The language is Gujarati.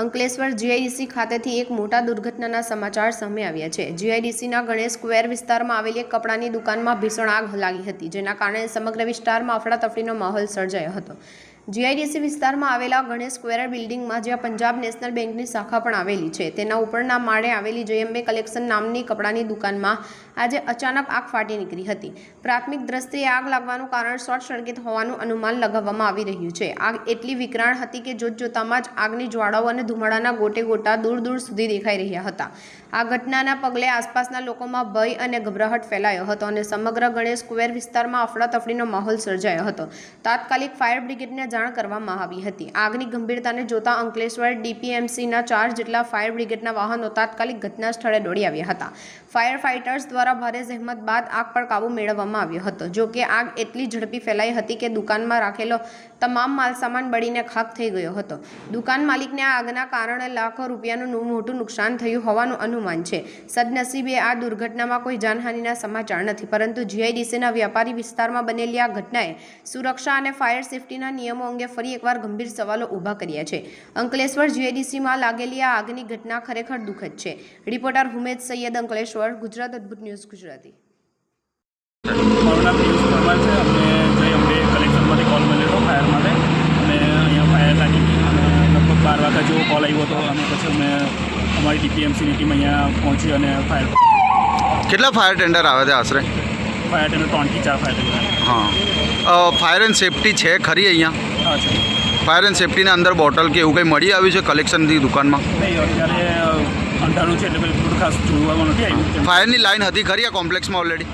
અંકલેશ્વર જીઆઈડીસી ખાતેથી એક મોટા દુર્ઘટનાના સમાચાર સામે આવ્યા છે. જીઆઈડીસીના ગણેશ સ્ક્વેર વિસ્તારમાં આવેલી એક કપડાની દુકાનમાં ભીષણ આગ લાગી હતી, જેના કારણે સમગ્ર વિસ્તારમાં અફડાતફડીનો માહોલ સર્જાયો હતો. જીઆઈડીસી વિસ્તારમાં આવેલા ગણેશ સ્ક્વેર બિલ્ડિંગમાં જ્યાં પંજાબ નેશનલ બેંકની શાખા પણ આવેલી છે. તેના ઉપરના માળે આવેલી જયંબે કલેક્શન નામની કપડાની દુકાનમાં આજે અચાનક આગ ફાટી નીકળી હતી. પ્રાથમિક દ્રષ્ટિએ આગ લાગવાનું કારણ શોર્ટ સર્કિટ હોવાનું અનુમાન લગાવવામાં આવી રહ્યું છે. આગ એટલી વિકરાળ હતી કે જોતજોતામાં જ આગની જ્વાળાઓ અને ધુમાડાના ગોટે ગોટા દૂર દૂર સુધી દેખાઈ રહ્યા હતા. આ ઘટનાના પગલે આસપાસના લોકોમાં ભય અને ગભરાહટ ફેલાયો હતો અને સમગ્ર ગણેશ સ્ક્વેર વિસ્તારમાં અફડાતફડીનો માહોલ સર્જાયો હતો. તાત્કાલિક ફાયર બ્રિગેડને જાણ કરવામાં આવી હતી. આગની ગંભીરતાને જોતા અંકલેશ્વર ડીપીએમસીના ચાર જેટલા ફાયર બ્રિગેડના વાહનો તાત્કાલિક ઘટના સ્થળે દોડી આવ્યા હતા. ફાયર ફાઇટર્સ દ્વારા ભારે જહેમત બાદ આગ પર કાબૂ મેળવવામાં આવ્યો હતો. જો કે આગ એટલી ઝડપી ફેલાઈ હતી કે દુકાનમાં રાખેલો તમામ માલસામાન બળીને ખાક થઈ ગયો હતો. દુકાન માલિકને આ આગના કારણે લાખો રૂપિયાનું મોટું નુકસાન થયું હોવાનું અનુમાન છે. સદનસીબે આ દુર્ઘટનામાં કોઈ જાનહાનિના સમાચાર નથી, પરંતુ જીઆઈડીસીના વ્યાપારી વિસ્તારમાં બનેલી આ ઘટનાએ સુરક્ષા અને ફાયર સેફટીના નિયમો અંગે ફરી એકવાર ગંભીર સવાલો ઊભા કર્યા છે. અંકલેશ્વર જીઆઈડીસીમાં લાગેલી આ આગની ઘટના ખરેખર દુઃખદ છે. Reporter Humed Saiyed Ankleshwar Gujarat Adbhut news Gujarati. મારું નામ પિયુષ પરમાર છે. અમને જય અંબે કલેક્શનમાંથી કોલ મળેલો ફાયર માટે. અને અહીંયા ફાયર લાગી ગઈ અને લગભગ બાર વાગ્યા જેવો કોલ આવ્યો હતો. અને પછી અમે અમારી ડીપીએમસીની ટીમ અહીંયા પહોંચી અને ફાયર કેટલા ફાયર ટેન્ડર આવે છે આશરે? ફાયર ટેન્ડર ત્રણથી ચાર ફાયર ટેન્ડર હા. ફાયર એન્ડ સેફટી છે ખરી અહીંયા? હા છે. ફાયર એન્ડ સેફટીના અંદર બોટલ કે એવું કંઈ મળી આવ્યું છે કલેક્શનની દુકાનમાં? નહીં અત્યારે અંધારું છે એટલે ખાસ જોવામાં નથી આવ્યું. ફાયરની લાઈન હતી ખરી આ કોમ્પ્લેક્સમાં ઓલરેડી